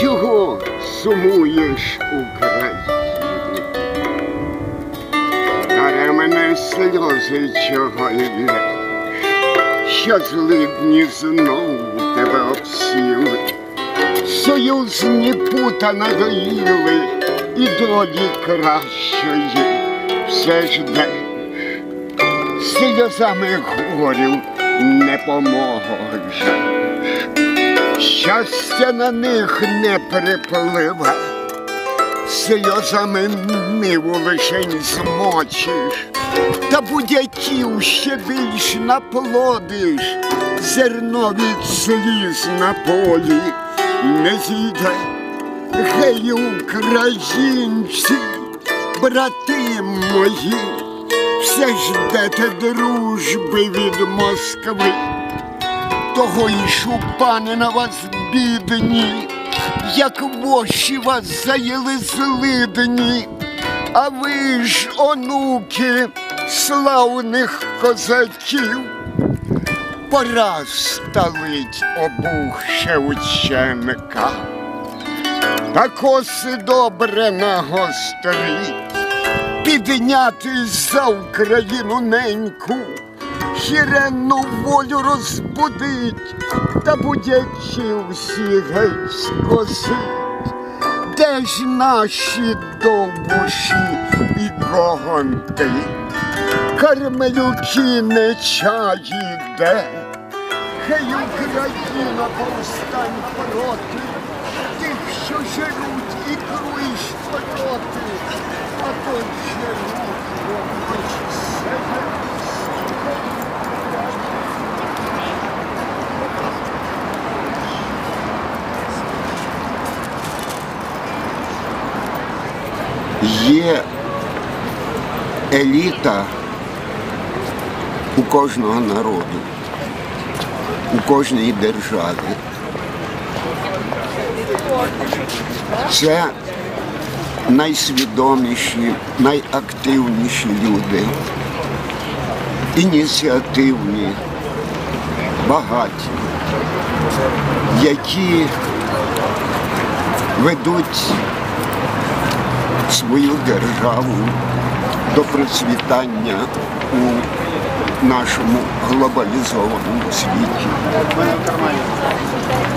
Чого сумуєш, Україні? Даре мене сльози чого йдеш, що злидні знову тебе обсіли, союзні пута надоїли, і долі кращої все ждеш, сльозами горю не поможе. Щастя на них не перепливе, сльозами ниву лишень змочиш, та будь-яків ще більш наплодиш, зерно від сліз на полі не зійде. Гей, українці, брати мої, все ждете дружби від Москви того й шупани на вас бідні, як воші вас заїли злидні, а ви ж, онуки славних козаків, пора сталить обух Шевченка, та коси добре нагострить, піднятись за Україну неньку хіренну волю розбудить, та будячи всі геть скосить. Де ж наші довбуші і гогонти, кармелюки не чаї де, Хай Україна повстань проти тих, що жеруть і круїш пороти, а то жеруть робить Є еліта у кожного народу, у кожній державі. Це найсвідоміші, найактивніші люди, ініціативні, багаті, які ведуть свою державу до процвітання у нашому глобалізованому світі.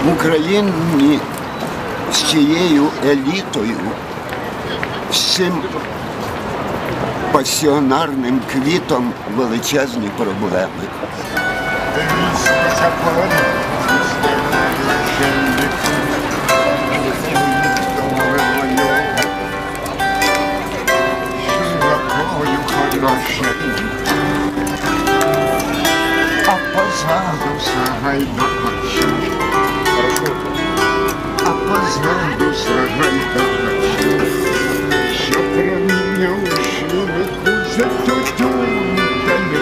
В Україні з цією елітою, з цим пасіонарним квітом величезні проблеми. Сагайдачі, а позаду Сагайдачі, що проміняв шлюбику за тютюн, та не.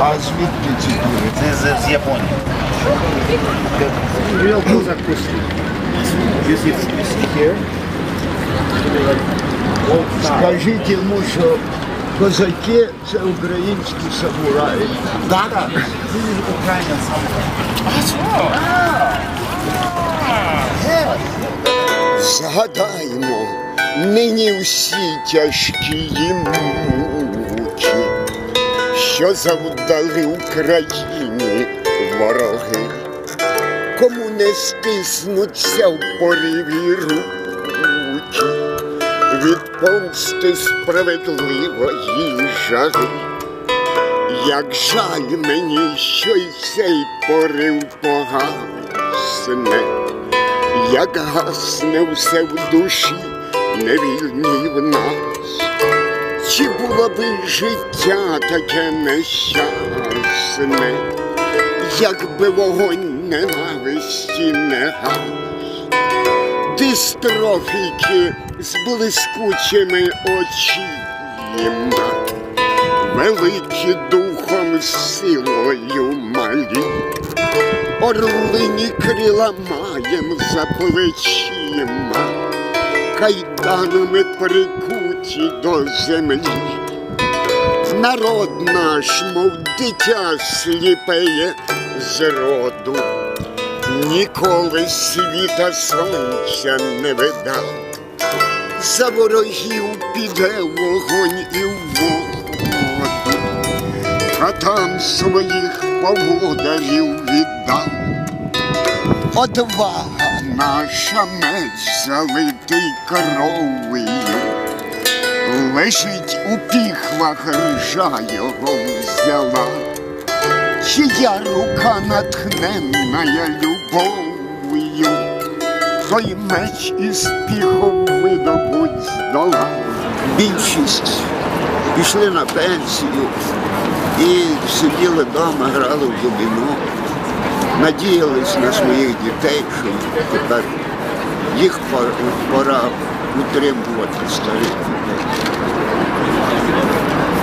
А звідки ці дури? Це з, Японії. Real whiskey. Here. Скажіть йому, що козаки це українські самураї. Так, так. Is Ukrainian samurai. Згадаймо нині всі тяжкі їм муки, що завдали Україні вороги, кому не стиснуться в пориві руки від помсти справедливої жаги. Як жаль мені, що й цей порив погасне, як гасне все в душі невільній в нас, чи було би життя таке нещасне, якби вогонь ненависті не гас, дистрофіки з блискучими очима, великі духом силою малі. Орлині крила маєм за плечима, кайданами прикуті до землі. народ наш, мов дитя сліпеє з роду, ніколи світа сонця не видав. За ворогів піде вогонь і в воду, а там своїх поводарів віддав. Одвага наша меч залитий кров'ю, лежить у піхвах ржа його взяла, чия рука натхненна любов'ю, той меч із піхом видобуть здола. Більшість пішли на пенсію і сиділи вдома, грали в доміно надіялись на своїх дітей, що тепер їх пора утримувати старих людей.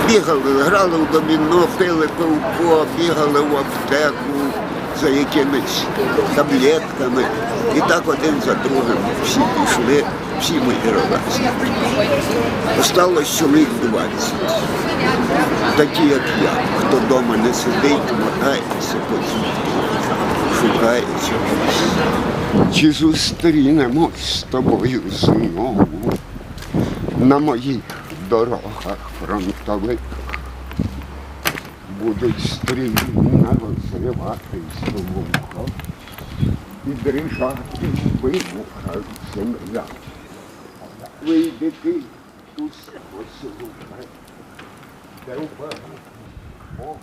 Бігали, грали в доміно, пили пивко, бігали в аптеку за якимись таблетками. І так один за другим всі пішли, всі мої ровесні. Осталось чоловік 20 такі, як я, хто вдома не сидить, мотається шукає чогось. Чи зустрінемось з тобою знову на моїх дорогах фронтових? Будуть стрімно розриватись вуха і дрижати в вибухах земля. Вийди ти тут послухай. Де у Богу